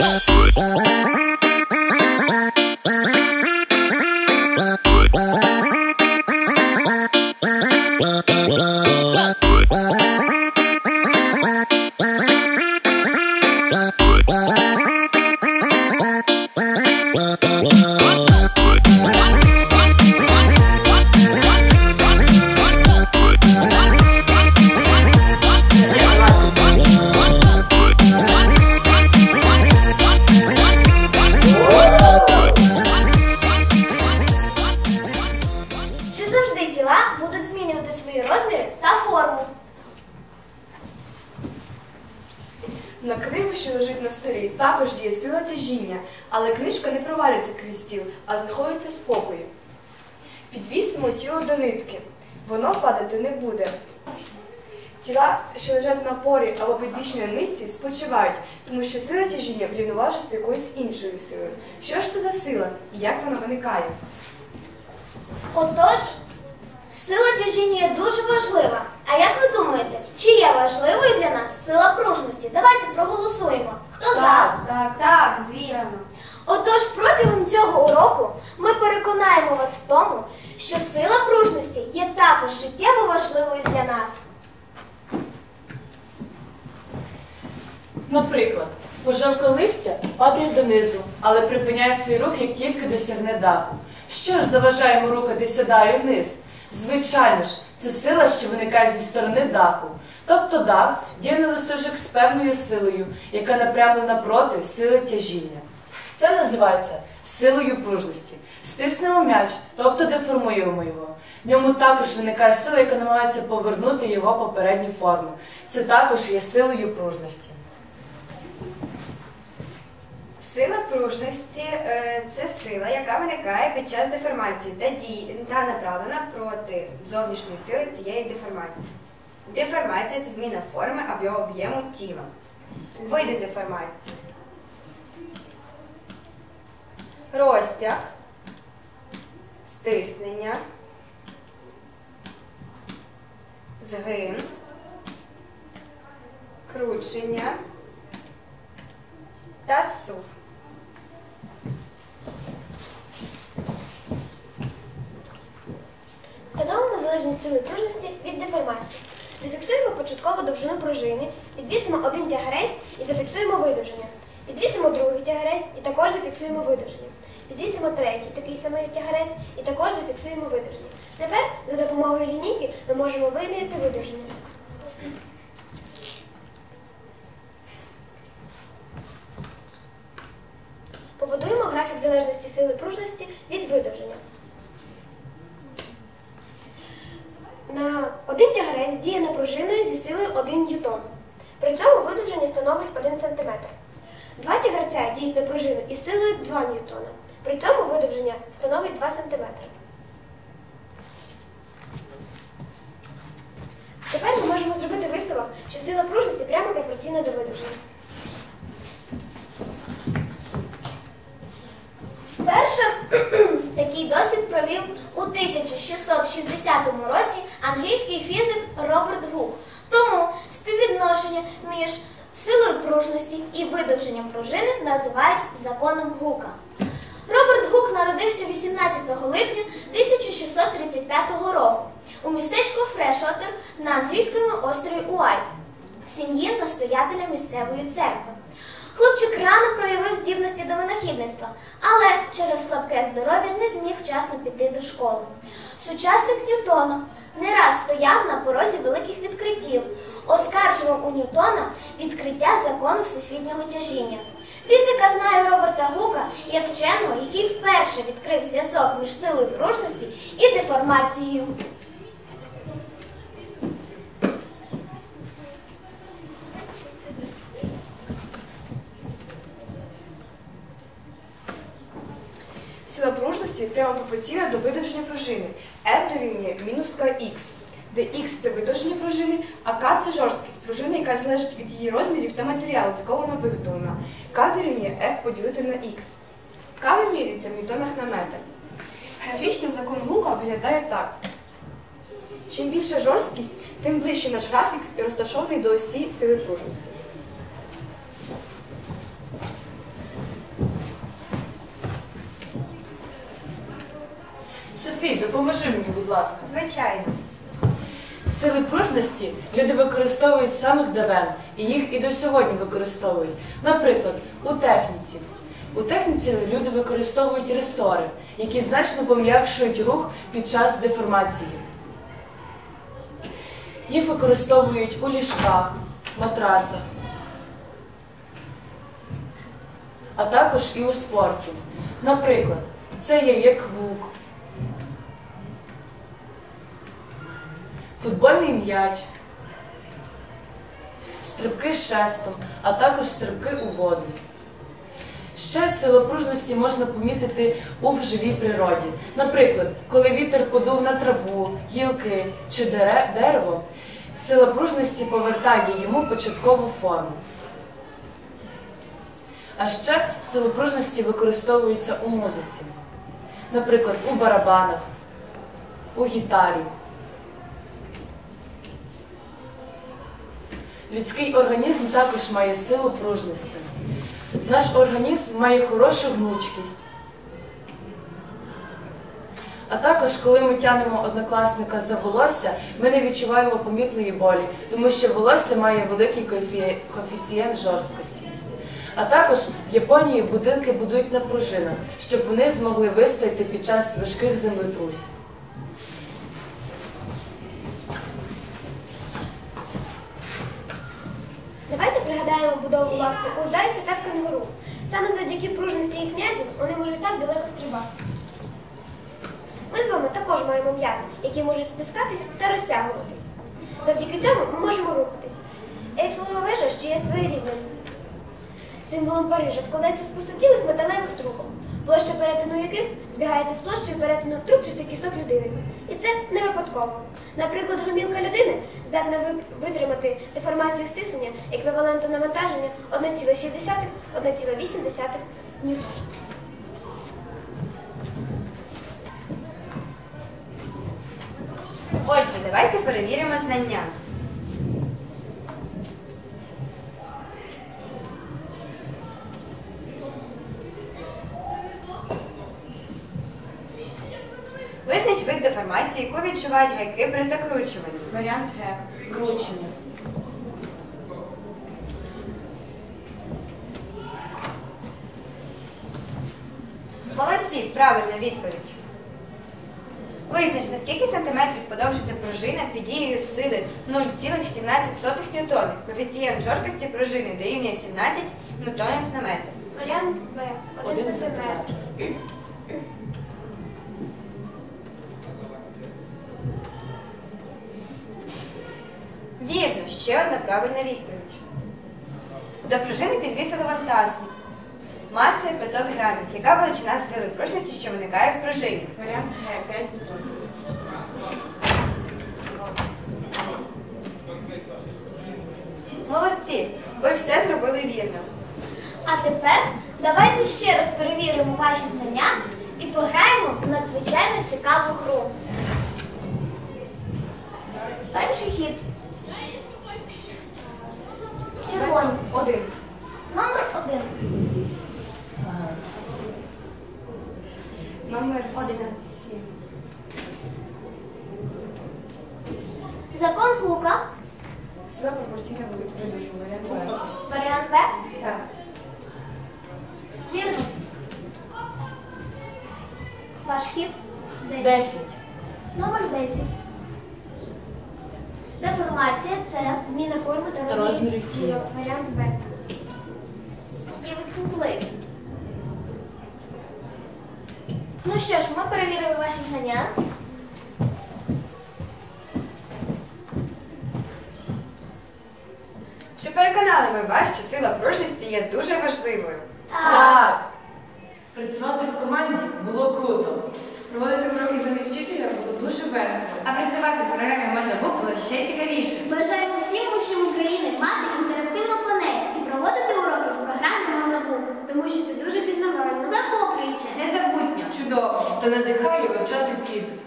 Música будуть змінювати свої розміри та форму? На книгу, що лежить на столі, також діє сила тяжіння, але книжка не провалюється крізь стіл, а знаходиться в спокою. Підвісимо тіло до нитки, воно падати не буде. Тіла, що лежать на порі або підвішені нитці, спочивають, тому що сила тяжіння врівноважиться якоюсь іншою силою. Що ж це за сила і як вона виникає? Отож, сила тяжіння є дуже важлива. А як ви думаєте, чи є важливою для нас сила пружності? Давайте проголосуємо. Хто за? так. Так, звісно. Отож, протягом цього уроку ми переконаємо вас в тому, що сила пружності є також життєво важливою для нас. Наприклад, пожовкле листя падає донизу, але припиняє свій рух, як тільки досягне даху. Що ж заважає йому рухатися далі вниз? Звичайно ж, це сила, що виникає зі сторони даху. Тобто дах діє на листочок з певною силою, яка напрямлена проти сили тяжіння. Це називається силою пружності. Стиснемо м'яч, тобто деформуємо його. В ньому також виникає сила, яка намагається повернути його попередню форму. Це також є силою пружності. Сила пружності е, це сила, яка виникає під час деформації та дій та направлена проти зовнішньої сили цієї деформації. Деформація це зміна форми або об'єму тіла. Види деформації. Розтяг, стиснення, згин, кручення та сув. Залежність сили пружності від деформації. Зафіксуємо початкову довжину пружини, підвісимо один тягарець і зафіксуємо видовження. Підвісимо другий тягарець і також зафіксуємо видовження. Підвісимо третій такий самий тягарець і також зафіксуємо видовження. Тепер за допомогою лінійки ми можемо виміряти видовження. Побудуємо графік залежності сили пружності від видовження. На один тягарець діє на пружиною зі силою 1 ньютон. При цьому видовження становить 1 см. Два тягарця діють на пружину із силою 2 ньютона. При цьому видовження становить 2 см. Тепер ми можемо зробити висновок, що сила пружності прямо пропорційна до видовження. Вперше такий досвід провів 1660 році англійський фізик Роберт Гук. Тому співвідношення між силою пружності і видовженням пружини називають законом Гука. Роберт Гук народився 18 липня 1635 року у містечку Фрешотер на англійському острові Уайт в сім'ї настоятеля місцевої церкви. Хлопчик здібності до винахідництва, але через слабке здоров'я не зміг вчасно піти до школи. Сучасник Ньютона не раз стояв на порозі великих відкриттів, оскаржував у Ньютона відкриття закону всесвітнього тяжіння. Фізика знає Роберта Гука як вченого, який вперше відкрив зв'язок між силою пружності і деформацією. Пружності прямо пропорційна до видовження пружини. F дорівнює мінус kx, де x це видовження пружини, а k це жорсткість пружини, яка залежить від її розмірів та матеріалу, з якого вона виготовлена. K дорівнює F поділити на x. K вимірюється в ньютонах на метр. Графічно закон Гука виглядає так. Чим більша жорсткість, тим ближче наш графік розташований до осі сили пружності. Матвій, допоможи мені, будь ласка. Звичайно. Сили пружності люди використовують з самих давен, і їх і до сьогодні використовують. Наприклад, у техніці. У техніці люди використовують ресори, які значно пом'якшують рух під час деформації. Їх використовують у ліжках, матрацах, а також і у спорті. Наприклад, це є як лук, футбольний м'яч, стрибки з шестом, а також стрибки у воду. Ще силу пружності можна помітити у живій природі. Наприклад, коли вітер подув на траву, гілки чи дерево, сила пружності повертає йому початкову форму. А ще сила пружності використовується у музиці. Наприклад, у барабанах, у гітарі. Людський організм також має силу пружності. Наш організм має хорошу гнучкість. А також, коли ми тянемо однокласника за волосся, ми не відчуваємо помітної болі, тому що волосся має великий коефі- коефіцієнт жорсткості. А також в Японії будинки будують на пружинах, щоб вони змогли вистояти під час важких землетрусів. Пригадаємо будову лапки у зайця та в кенгуру. Саме завдяки пружності їх м'язів вони можуть так далеко стрибати. Ми з вами також маємо м'язи, які можуть стискатись та розтягуватись. Завдяки цьому ми можемо рухатись. Ейфелева вежа ще є своєрідним. Символом Парижа складається з пустотілих металевих трубок, площа перетину яких збігається з площею перетину трубчастих кісток людини. І це не випадково. Наприклад, гомілка людини здатна витримати деформацію стиснення еквіваленту навантаження 1,6-1,8 ньютон. Отже, давайте перевіримо знання. Деформації, яку відчувають гайки при закручуванні. Варіант Г. Кручення. Молодці, правильна відповідь. Визнач, на скільки сантиметрів подовжиться пружина під дією сили 0,17 ньютони. Коефіцієнт жорсткості пружини дорівнює 17 ньютонів на метр. Варіант Б. 1 сантиметр. Вірно, ще одна правильна відповідь. До пружини підвісили вантаз масою 500 грамів. Яка величина сили пружності, що виникає в пружині? Варіант Г. 5 ньютонів. Молодці! Ви все зробили вірно. А тепер давайте ще раз перевіримо ваші знання і пограємо в надзвичайно цікаву гру. Перший хід. Червоні. Один. Номер один. Номер Один. 7. Закон Гука. Сила пропорційна видовжу. Варіант Б. Варіант Б. Так. Вірно. Ваш хід. 10. 10. Номер 10. Деформація це зміна форми та розмірів тіла. Варіант Б. Є вплив. Ну що ж, ми перевірили ваші знання. Чи переконали ми вас, що сила пружності є дуже важливою? Так. Працювати в команді було круто. Проводити уроки було дуже весело. А працювати в програмі Мозабук було ще цікавіше. Бажаємо всім учням України мати інтерактивну панель і проводити уроки в програмі Мазабук, тому що це дуже пізнавально, захоплююче. Незабутньо. Чудово. Та надихає вивчати фізику.